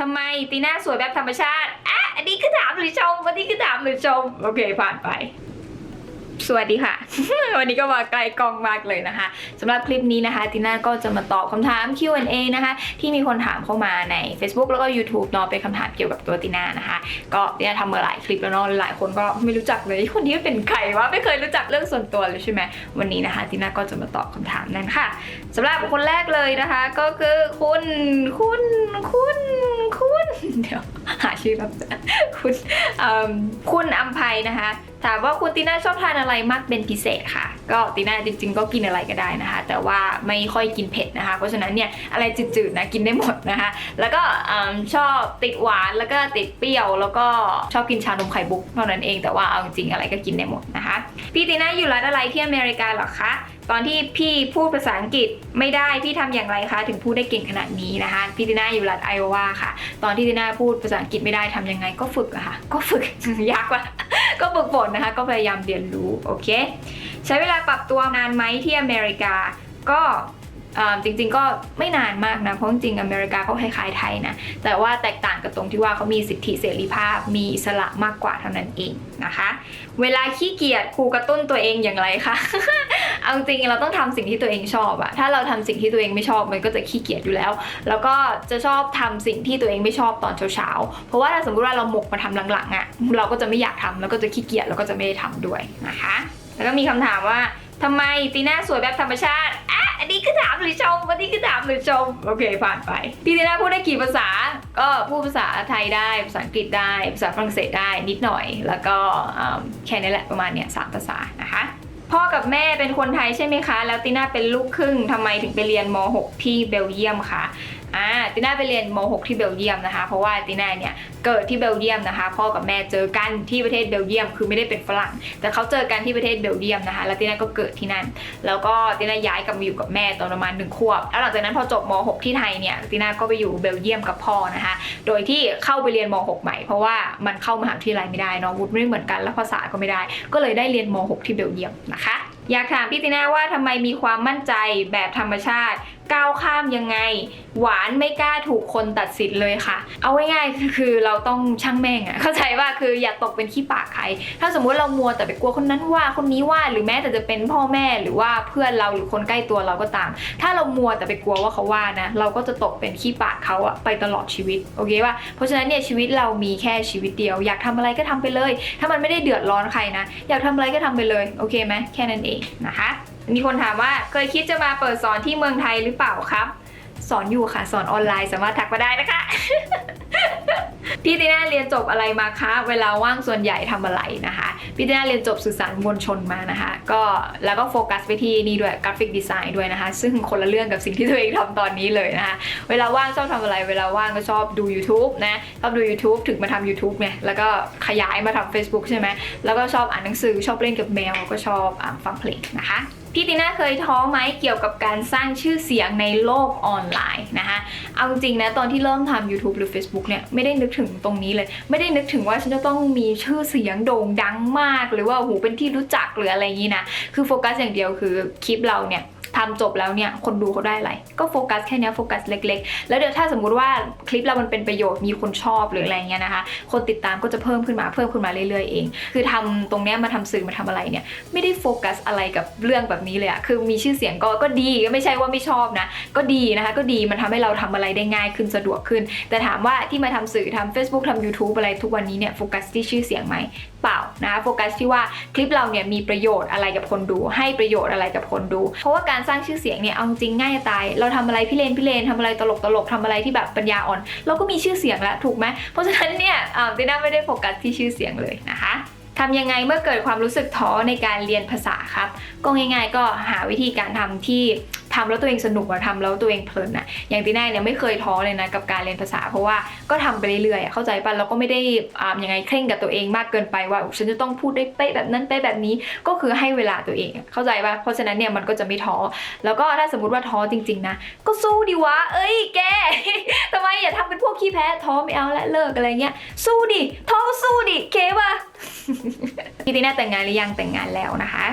ทำไมตีหน้าสวยแบบธรรมชาติอะอันนี้คือถามหรือชมวันนี้คือถามหรือชม โอเคผ่านไป สวัสดีค่ะ วันนี้ก็มาไกลกองมากเลยนะคะสำหรับคลิปนี้นะคะติน่าก็จะมาตอบคำถาม Q&A นะคะ ที่มีคนถามเข้ามาใน Facebook แล้วก็ YouTube เนาะเป็นคำถามเกี่ยวกับตัวติน่านะคะ ก็ติน่าทำมาหลายคลิปแล้วเนาะหลายคนก็ไม่รู้จักเลยคนนี้เป็นใครวะไม่เคยรู้จักเรื่องส่วนตัวเลยใช่ไหมวันนี้นะคะติน่าก็จะมาตอบคำถามนั้นค่ะสำหรับคนแรกเลยนะคะ ก็คือคุณคุณคุณคุณเดี๋ยวหาชื่อแบบคุณเอิ่มคุณอัมภัยนะคะ ถามว่าคุณตีน่าชอบทานอะไรมากเป็นพิเศษค่ะ ก็ตีน่าจริง ๆ ก็กินอะไรก็ได้นะคะ แต่ว่าไม่ค่อยกินเผ็ดนะคะ เพราะฉะนั้นเนี่ยอะไรจืดๆนะกินได้หมดนะคะ แล้วก็ชอบติดหวานแล้วก็ติดเปรี้ยว แล้วก็ชอบกินชานมไข่บุกเท่านั้นเองแต่ว่าเอาจริงๆอะไรก็กินได้หมดนะคะ พี่ตีน่าอยู่ร้านอะไรที่อเมริกาหรอคะ ตอนที่พี่พูดภาษาอังกฤษไม่ได้พี่ทำอย่างไรคะถึงพูดได้เก่งขนาดนี้นะคะพี่ติน่าอยู่รัฐไอโอวาค่ะ ตอนที่ติน่าพูดภาษาอังกฤษไม่ได้ทำยังไงก็ฝึกอะค่ะ ก็ฝึกยากว่ะก็ฝึกฝนนะคะ ก็พยายามเรียนรู้โอเค ใช้เวลาปรับตัวนานไหมที่อเมริกาก็ จริงๆก็ไม่นานมากนะ เพราะจริงๆอเมริกาเขาคล้ายๆไทยนะ แต่ว่าแตกต่างกับตรงที่ว่าเขามีสิทธิเสรีภาพ มีอิสระมากกว่าเท่านั้นเองนะคะ เวลาขี้เกียจครูกระตุ้นตัวเองอย่างไรคะ เอาจริงเราต้องทำสิ่งที่ตัวเองชอบอะถ้าเราทำสิ่งที่ตัวเองไม่ชอบมันก็จะขี้เกียจอยู่แล้ว แล้วก็จะชอบทำสิ่งที่ตัวเองไม่ชอบตอนเช้าๆ เพราะว่าถ้าสมมติว่าเราหมกมาทำหลังๆอะเราก็จะไม่อยากทำแล้วก็จะขี้เกียจแล้วก็จะไม่ได้ทำด้วยนะคะ แล้วก็มีคำถามว่า ทำไมตีน่าสวยแบบธรรมชาติอะอันนี้คือถามหรือชมวันนี้คือถามหรือชม โอเคผ่านไป พี่ตีน่าพูดได้กี่ภาษา ก็พูดภาษาไทยได้ ภาษาอังกฤษได้ ภาษาฝรั่งเศสได้นิดหน่อย แล้วก็แค่นี้แหละประมาณเนี้ยสามภาษานะคะพ่อกับแม่เป็นคนไทยใช่ไหมคะ แล้วติน่าเป็นลูกครึ่งทำไมถึงไปเรียนม .6 ที่เบลเยียมคะอ่าติน่าไปเรียนม .6 ที่เบลเยียมนะคะ เพราะว่าติน่าเนี่ยเกิดที่เบลเยียมนะคะ พ่อกับแม่เจอกันที่ประเทศเบลเยียม คือไม่ได้เป็นฝรั่ง แต่เขาเจอกันที่ประเทศเบลเยียมนะคะ แล้วติน่าก็เกิดที่นั่น แล้วก็ติน่าย้ายกลับมาอยู่กับแม่ตอนประมาณหนึ่งขวบ แล้วหลังจากนั้นพอจบม .6 ที่ไทยเนี่ยติน่าก็ไปอยู่เบลเยียมกับพ่อนะคะ โดยที่เข้าไปเรียนม .6 ใหม่ เพราะว่ามันเข้ามหาวิทยาลัยไม่ได้เนาะวุฒิไม่เหมือนกันแล้วภาษาก็ไม่ได้ ก็เลยได้เรียนม .6 ที่เบลเยียมนะคะ อยากถามพี่ติน่าว่าทำไมมีความมั่นใจแบบธรรมชาติ ก้าวข้ามยังไง หวานไม่กล้าถูกคนตัดสินเลยค่ะ เอาง่ายๆคือเราต้องช่างแม่งอะเข้าใจว่าคืออย่าตกเป็นขี้ปากใคร ถ้าสมมุติเรามัวแต่ไปกลัวคนนั้นว่าคนนี้ว่าหรือแม้แต่จะเป็นพ่อแม่หรือว่าเพื่อนเราหรือคนใกล้ตัวเราก็ตาม ถ้าเรามัวแต่ไปกลัวว่าเขาว่านะเราก็จะตกเป็นขี้ปากเขาอะไปตลอดชีวิตโอเคป่ะเพราะฉะนั้นเนี่ยชีวิตเรามีแค่ชีวิตเดียว อยากทำอะไรก็ทำไปเลย ถ้ามันไม่ได้เดือดร้อนใครนะ อยากทำอะไรก็ทำไปเลยโอเคไหมแค่นั้นเองนะคะ มีคนถามว่าเคยคิดจะมาเปิดสอนที่เมืองไทยหรือเปล่าครับ สอนอยู่ค่ะ สอนออนไลน์สามารถทักมาได้นะคะ พี่ติน่าเรียนจบอะไรมาคะ เวลาว่างส่วนใหญ่ทำอะไรนะคะ พี่ติน่าเรียนจบสื่อสารมวลชนมานะคะ ก็แล้วก็โฟกัสไปที่นี่ด้วยกราฟิกดีไซน์ด้วยนะคะ ซึ่งคนละเรื่องกับสิ่งที่ตัวเองทำตอนนี้เลยนะคะ เวลาว่างชอบทำอะไร เวลาว่างก็ชอบดู YouTube นะ ชอบดู YouTube ถึงมาทำ YouTube เนี่ย แล้วก็ขยายมาทำ Facebook ใช่ไหมแล้วก็ชอบอ่านหนังสือ ชอบเล่นกับแมว ก็ชอบอฟังเพลงนะคะพี่ติน่าเคยท้อไหมเกี่ยวกับการสร้างชื่อเสียงในโลกออนไลน์นะคะเอาจริงนะตอนที่เริ่มทำ YouTube หรือ Facebook เนี่ยไม่ได้นึกถึงตรงนี้เลย ไม่ได้นึกถึงว่าฉันจะต้องมีชื่อเสียงโด่งดังมาก หรือว่าหูเป็นที่รู้จักหรืออะไรอย่างนี้นะคือโฟกัสอย่างเดียวคือคลิปเราเนี่ย ทำจบแล้วเนี่ยคนดูเขาได้อะไร ก็โฟกัสแค่เนี้ยโฟกัสเล็ก ๆ แล้วเดี๋ยวถ้าสมมุติว่าคลิปเรามันเป็นประโยชน์มีคนชอบหรืออะไรเงี้ยนะคะ คนติดตามก็จะเพิ่มขึ้นมาเพิ่มขึ้นมาเรื่อยๆเอง คือทำตรงเนี้ยมาทำสื่อมาทำอะไรเนี่ยไม่ได้โฟกัสอะไรกับเรื่องแบบนี้เลยอะคือมีชื่อเสียงก็ก็ดีก็ไม่ใช่ว่าไม่ชอบนะ ก็ดีนะคะก็ดีมันทำให้เราทำอะไรได้ง่ายขึ้นสะดวกขึ้น แต่ถามว่าที่มาทำสื่อทำ Facebook ทำ YouTube อะไรทุกวันนี้เนี่ยโฟกัสที่ชื่อเสียงไหมเปล่านะโฟกัสที่ว่าคลิปเราเนี่ยมีประโยชน์อะไรกับคนดู ให้ประโยชน์อะไรกับคนดู เพราะว่าการสร้างชื่อเสียงเนี่ยเอาจริงง่ายตาย เราทำอะไรพี่เลนพี่เลนทำอะไรตลกตลกทำอะไรที่แบบปัญญาอ่อน เราก็มีชื่อเสียงแล้วถูกไหมเพราะฉะนั้นเนี่ยอ่าติน่าไม่ได้โฟกัสที่ชื่อเสียงเลยนะคะ ทำยังไงเมื่อเกิดความรู้สึกท้อในการเรียนภาษาครับ ก็ง่าย ๆ ก็หาวิธีการทำที่ทำแล้วตัวเองสนุกอะทำแล้วตัวเองเพลินอะอย่างตีน่าเนี่ยไม่เคยท้อเลยนะกับการเรียนภาษา เพราะว่าก็ทำไปเรื่อยๆเข้าใจปะเราก็ไม่ได้อ่ายังไงเคร่งกับตัวเองมากเกินไปว่าฉันจะต้องพูดได้เป๊ะแบบนั้นเป๊ะแบบนี้ก็คือให้เวลาตัวเองเข้าใจปะเพราะฉะนั้นเนี่ยมันก็จะไม่ท้อแล้วก็ถ้าสมมติว่าท้อจริง ๆนะก็สู้ดิวะเอ้ยแกทำไมอย่าทำเป็นพวกขี้แพ้ท้อไม่เอาและเลิกอะไรเงี้ยสู้ดิท้อสู้ดิเคปะ พี่ตีน่าแต่งงานหรือยังแต่งงานแล้วนะคะ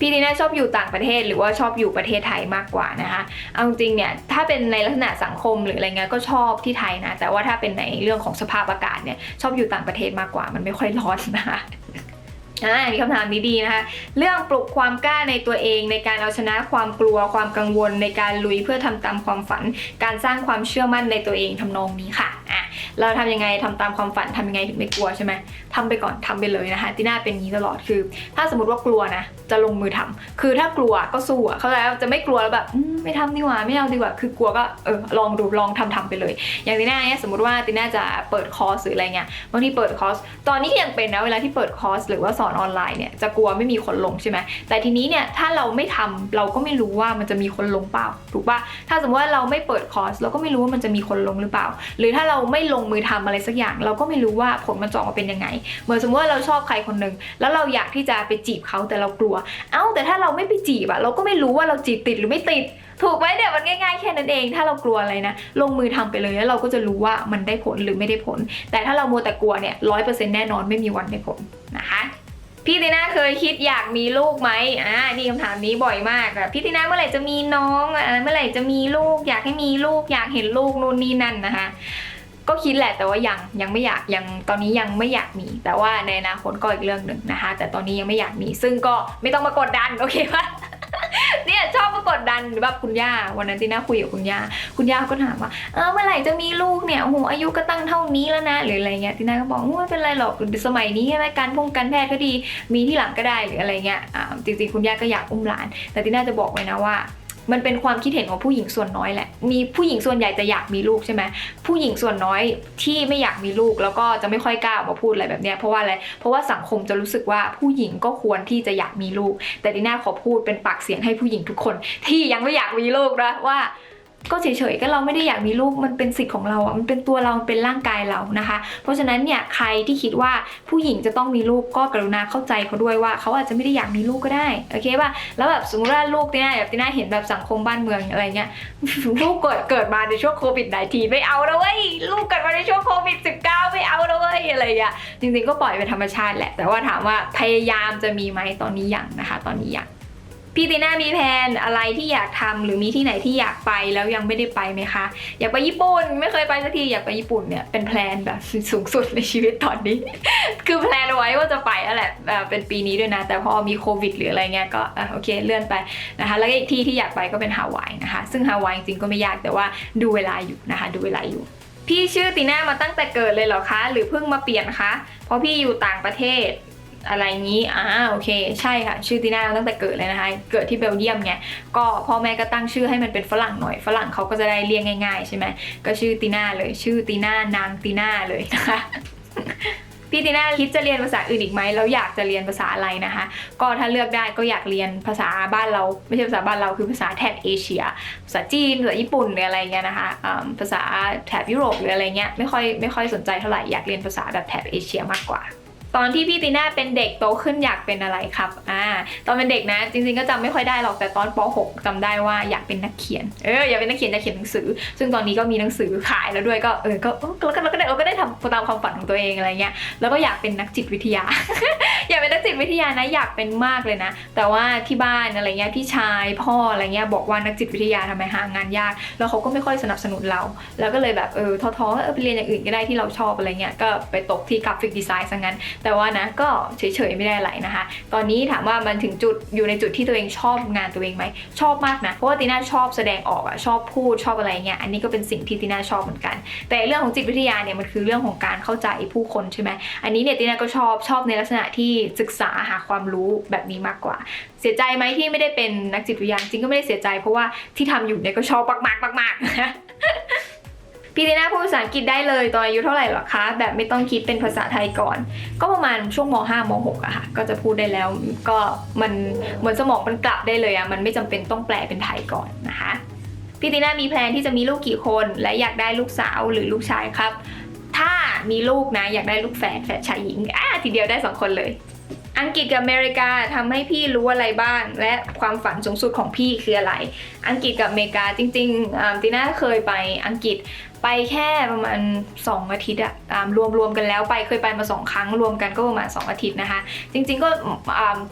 พี่ตีน่าชอบอยู่ต่างประเทศหรือว่าชอบอยู่ประเทศไทยมากกว่านะคะ เอาจริงเนี่ยถ้าเป็นในลักษณะสังคมหรืออะไรเงี้ยก็ชอบที่ไทยนะ แต่ว่าถ้าเป็นในเรื่องของสภาพอากาศเนี่ยชอบอยู่ต่างประเทศมากกว่า มันไม่ค่อยร้อนนะคะอ่ามีคำถามดีๆนะคะ เรื่องปลุกความกล้าในตัวเอง ในการเอาชนะความกลัวความกังวล ในการลุยเพื่อทำตามความฝัน การสร้างความเชื่อมั่นในตัวเองทำนองนี้ค่ะ เราทำยังไงทำตามความฝันทำยังไงถึงไม่กลัวใช่ไหมทำไปก่อนทำไปเลยนะคะติน่าเป็นงนี้ตลอดคือ ถ้าสมมติว่ากลัวนะจะลงมือทำคือถ้ากลัวก็สู้อะเข้าใจว่าจะไม่กลัวแล้วแบบไม่ทำดีกว่าไม่เอาดีกว่าคือกลัวก็เออลองดูลองทำทำไปเลย อย่างติน่าเนี่ยสมมติว่าติน่าจะเปิดคอร์สหรืออะไรเงี้ยบางทีเปิดคอร์สตอนนี้ก็ยังเป็นนะเวลาที่เปิดคอร์สหรือว่าสอนออนไลน์เนี่ยจะกลัวไม่มีคนลงใช่ไหมแต่ทีนี้เนี่ยถ้าเราไม่ทำเราก็ไม่รู้ว่ามันจะมีคนลงเปล่าถูกปะถ้าสมมติว่าเราไม่เปิดคอร์สเราก็ไม่รู้ว่ามันจะมีคนลงหรือเปล่า หรือถ้าเราไม่ลงมือทำอะไรสักอย่าง เราก็ไม่รู้ว่าผลมันจะออกมาเป็นยังไง เหมือนสมมติว่าเราชอบใครคนหนึ่งแล้วเราอยากที่จะไปจีบเขาแต่เรากลัว เอ้าแต่ถ้าเราไม่ไปจีบอะเราก็ไม่รู้ว่าเราจีบติดหรือไม่ติด ถูกไหมเนี่ยมันง่ายๆแค่นั้นเอง ถ้าเรากลัวอะไรนะ ลงมือทำไปเลยแล้วเราก็จะรู้ว่ามันได้ผลหรือไม่ได้ผล แต่ถ้าเรามัวแต่กลัวเนี่ยร้อยเปอร์เซ็นต์แน่นอนไม่มีวันได้ผลนะคะพี่ติน่าเคยคิดอยากมีลูกไหมอ่านี่คำถามนี้บ่อยมากอะพี่ติน่าเมื่อไหร่จะมีน้องอ่าเมื่อไหร่จะมีลูก อยากให้มีลูก อยากเห็นลูกนู่นนี่นั่นนะคะ ก็คิดแหละแต่ว่ายังยังไม่อยากยังตอนนี้ยังไม่อยากมี แต่ว่าในอนาคตก็อีกเรื่องหนึ่งนะคะ แต่ตอนนี้ยังไม่อยากมี ซึ่งก็ไม่ต้องมากดดันโอเคปะเนี่ยชอบมากดดันหรือแบบคุณย่าวันนั้นที่น่าคุยกับคุณย่าคุณย่าก็ถามว่าเออเมื่อไหร่จะมีลูกเนี่ยโอ้โหอายุก็ตั้งเท่านี้แล้วนะหรืออะไรเงี้ยที่น่าก็บอกว่าไม่เป็นไรหรอกสมัยนี้ใช่ไหมการพงการแพทย์ก็ดีมีที่หลังก็ได้หรืออะไรเงี้ยอ่าจริงๆคุณย่าก็อยากอุ้มหลาน แต่ที่น่าจะบอกไว้นะว่า มันเป็นความคิดเห็นของผู้หญิงส่วนน้อยแหละ มีผู้หญิงส่วนใหญ่จะอยากมีลูกใช่ไหมผู้หญิงส่วนน้อยที่ไม่อยากมีลูกแล้วก็จะไม่ค่อยกล้าออกมาพูดอะไรแบบเนี้ยเพราะว่าอะไร เพราะว่าสังคมจะรู้สึกว่าผู้หญิงก็ควรที่จะอยากมีลูก แต่ดีน่าขอพูดเป็นปากเสียงให้ผู้หญิงทุกคน ที่ยังไม่อยากมีลูกนะว่า ก็เฉยๆก็เราไม่ได้อยากมีลูกมันเป็นสิทธิ์ของเราอะมันเป็นตัวเราเป็นร่างกายเรานะคะ เพราะฉะนั้นเนี่ยใครที่คิดว่าผู้หญิงจะต้องมีลูกก็กรุณาเข้าใจเขาด้วยว่าเขาอาจจะไม่ได้อยากมีลูกก็ได้โอเคป่ะแล้วแบบสมมติว่าลูกติน่าแบบติน่าเห็นแบบสังคมบ้านเมืองอะไรเงี้ยลูกเกิดเกิดมาในช่วงโควิด19ไม่เอานะเว้ยลูกเกิดมาในช่วงโควิด 19 ไม่เอานะเว้ยอะไรอย่างจริงๆก็ปล่อยเป็นธรรมชาติแหละ แต่ว่าถามว่าพยายามจะมีไหมตอนนี้ยังนะคะ ตอนนี้ยัง พี่ตีน่ามีแผนอะไรที่อยากทำหรือมีที่ไหนที่อยากไปแล้วยังไม่ได้ไปไหมคะ อยากไปญี่ปุ่นไม่เคยไปสักทีอยากไปญี่ปุ่นเนี่ยเป็นแพลนแบบสูงสุดในชีวิตตอนนี้ คือแพลนเอาไว้ว่าจะไปแล้วแหละเป็นปีนี้ด้วยนะ แต่พอมีโควิดหรืออะไรเงี้ยก็อโอเคเลื่อนไปนะคะแล้วก็อีกที่ที่อยากไปก็เป็นฮาวายนะคะ ซึ่งฮาวายจริงก็ไม่ยากแต่ว่าดูเวลาอยู่นะคะ ดูเวลาอยู่พี่ชื่อตีน่ามาตั้งแต่เกิดเลยเหรอคะ หรือเพิ่งมาเปลี่ยนคะ เพราะพี่อยู่ต่างประเทศ อะไรงี้อ่าโอเค ใช่ค่ะ ชื่อตีน่าตั้งแต่เกิดเลยนะคะ เกิดที่เบลเยียมไงก็พ่อแม่ก็ตั้งชื่อให้มันเป็นฝรั่งหน่อยฝรั่งเขาก็จะได้เรียกง่าย ๆ ใช่ไหมก็ชื่อตีน่าเลย ชื่อตีน่านางตีน่าเลยนะคะพี่ตีน่าคิดจะเรียนภาษาอื่นอีกไหมแล้วอยากจะเรียนภาษาอะไรนะคะ ก็ถ้าเลือกได้ก็อยากเรียนภาษาบ้านเราไม่ใช่ภาษาบ้านเราคือภาษาแถบเอเชีย ภาษาจีนภาษาญี่ปุ่นหรืออะไรเงี้ยนะคะภาษาแถบยุโรปหรืออะไรเงี้ยไม่ค่อยไม่ค่อยสนใจเท่าไหร่อยากเรียนภาษาแบบแถบเอเชียมากกว่า ตอนที่พี่ตีน่าเป็นเด็กโตขึ้นอยากเป็นอะไรครับ อ่า ตอนเป็นเด็กนะ จริงๆก็จำไม่ค่อยได้หรอกแต่ตอนป .6 จำได้ว่าอยากเป็นนักเขียน เอออยากเป็นนักเขียนอยากเขียนหนังสือ ซึ่งตอนนี้ก็มีหนังสือขายแล้วด้วยก็เออก็แล้วก็เราก็ได้เราก็ได้ทำตามความฝันของตัวเองอะไรเงี้ยแล้วก็อยากเป็นนักจิตวิทยา อยากเป็นนักจิตวิทยานะอยากเป็นมากเลยนะ แต่ว่าที่บ้านอะไรเงี้ยพี่ชายพ่ออะไรเงี้ยบอกว่านักจิตวิทยาทำไมหางานยาก แล้วเขาก็ไม่ค่อยสนับสนุนเรา แล้วก็เลยแบบเออท้อๆเออไปเรียนอย่างอื่นก็ได้ที่เราชอบอะไรเงี้ยก็ไปตกที่กราฟิกดีไซน์ซะงั้นแต่ว่านะก็เฉยๆไม่ได้อะไรนะคะ ตอนนี้ถามว่ามันถึงจุดอยู่ในจุดที่ตัวเองชอบงานตัวเองไหมชอบมากนะเพราะว่าตีน่าชอบแสดงออกอะชอบพูดชอบอะไรเงี้ยอันนี้ก็เป็นสิ่งที่ตีน่าชอบเหมือนกัน แต่เรื่องของจิตวิทยาเนี่ยมันคือเรื่องของการเข้าใจผู้คนใช่ไหมอันนี้เนี่ยตีน่าก็ชอบชอบในลักษณะที่ศึกษาหาความรู้แบบนี้มากกว่า เสียใจไหมที่ไม่ได้เป็นนักจิตวิทยาจริงก็ไม่ได้เสียใจ เพราะว่าที่ทำอยู่เนี่ยก็ชอบมากๆมากๆนะ พี่ตีน่าพูดภาษาอังกฤษได้เลยตอนอายุเท่าไหร่หรอคะ แบบไม่ต้องคิดเป็นภาษาไทยก่อน ก็ประมาณช่วงม 5 ม 6 อะค่ะ ก็จะพูดได้แล้วก็มันเหมือนสมองมันกลับได้เลยอะมันไม่จำเป็นต้องแปลเป็นไทยก่อนนะคะพี่ตีน่ามีแพลนที่จะมีลูกกี่คน และอยากได้ลูกสาวหรือลูกชายครับ ถ้ามีลูกนะอยากได้ลูกแฝดแฝดชายหญิงอะทีเดียวได้สองคนเลยอังกฤษกับอเมริกาทำให้พี่รู้อะไรบ้าง และความฝันสูงสุดของพี่คืออะไร อังกฤษกับอเมริกาจริงๆตีน่าเคยไปอังกฤษไปแค่ประมาณ 2 อาทิตย์อะอ่ารวมรวมกันแล้วไปเคยไปมา 2 ครั้งรวมกันก็ประมาณ 2 อาทิตย์นะคะ จริง ๆ ก็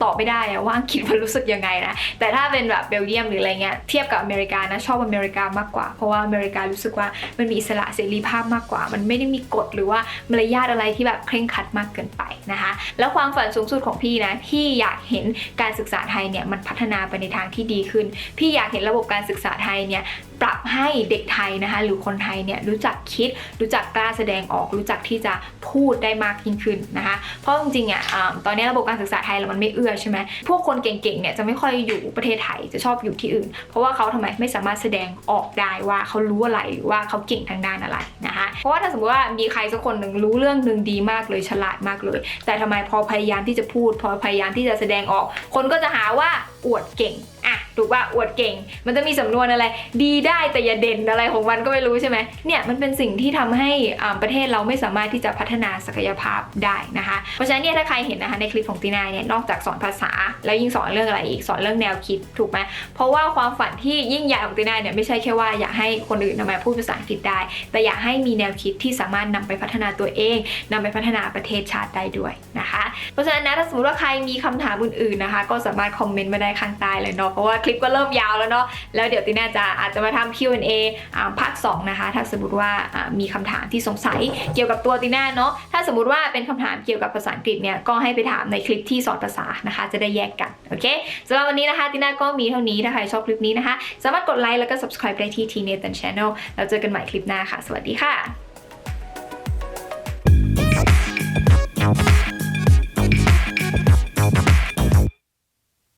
ตอบไม่ได้อะว่าอังกฤษมันรู้สึกยังไงนะ แต่ถ้าเป็นแบบเบลเยียมหรืออะไรเงี้ยเทียบกับอเมริกานะชอบอเมริกามากกว่า เพราะว่าอเมริการู้สึกว่ามันมีอิสระเสรีภาพมากกว่า มันไม่ได้มีกฎหรือว่ามารยาทอะไรที่แบบเคร่งครัดมากเกินไปนะคะ แล้วความฝันสูงสุดของพี่นะพี่อยากเห็นการศึกษาไทยเนี่ยมันพัฒนาไปในทางที่ดีขึ้น พี่อยากเห็นระบบการศึกษาไทยเนี่ยปรับให้เด็กไทยนะคะหรือคนไทยเนี่ยรู้จักคิด รู้จักกล้าแสดงออก รู้จักที่จะพูดได้มากยิ่งขึ้นนะคะ เพราะจริงๆอะตอนนี้ระบบการศึกษาไทยเรามันไม่เอื้อใช่ไหมพวกคนเก่งๆเนี่ยจะไม่ค่อยอยู่ประเทศไทยจะชอบอยู่ที่อื่น เพราะว่าเขาทำไมไม่สามารถแสดงออกได้ว่าเขารู้อะไรหรือว่าเขาเก่งทางด้านอะไรนะคะเพราะว่าถ้าสมมติว่ามีใครสักคนหนึ่งรู้เรื่องหนึ่งดีมากเลยฉลาดมากเลย แต่ทำไมพอพยายามที่จะพูด พอพยายามที่จะแสดงออก คนก็จะหาว่าอวดเก่งอะ ถูกว่าอวดเก่ง มันจะมีสำนวนอะไร ดีได้แต่อย่าเด่นอะไรของมันก็ไม่รู้ใช่ไหมเนี่ยมันเป็นสิ่งที่ทำให้อ่าประเทศเราไม่สามารถที่จะพัฒนาศักยภาพได้นะคะ เพราะฉะนั้นเนี่ยถ้าใครเห็นนะคะในคลิปของตีนาเนี่ยนอกจากสอนภาษา แล้วยิ่งสอนเรื่องอะไรอีกสอนเรื่องแนวคิดถูกไหมเพราะว่าความฝันที่ยิ่งใหญ่ของตีนาเนี่ยไม่ใช่แค่ว่าอยากให้คนอื่นทำไมพูดภาษาอังกฤษได้ แต่อยากให้มีแนวคิดที่สามารถนำไปพัฒนาตัวเองนำไปพัฒนาประเทศชาติได้ด้วยนะคะ เพราะฉะนั้นนะถ้าสมมติว่าใครมีคำถามอื่นๆนะคะ ก็สามารถคอมเมนต์มาได้ข้างใต้เลยเนาะเพราะว่าคลิปก็เริ่มยาวแล้วเนาะแล้วเดี๋ยวตีน่าจะอาจจะมาทำ Q&A อ่าภาค2นะคะ ถ้าสมมติว่ามีคำถามที่สงสัยเกี่ยวกับตัวตีน่าเนาะถ้าสมมติว่าเป็นคำถามเกี่ยวกับภาษาอังกฤษเนี่ยก็ให้ไปถามในคลิปที่สอนภาษานะคะ จะได้แยกกันโอเคสำหรับวันนี้นะคะตีน่าก็มีเท่านี้ถ้าใครชอบคลิปนี้นะคะ สามารถกดไลค์แล้วก็ subscribe ได้ที่ T Nathan Channel แล้วเจอกันใหม่คลิปหน้าค่ะ สวัสดีค่ะ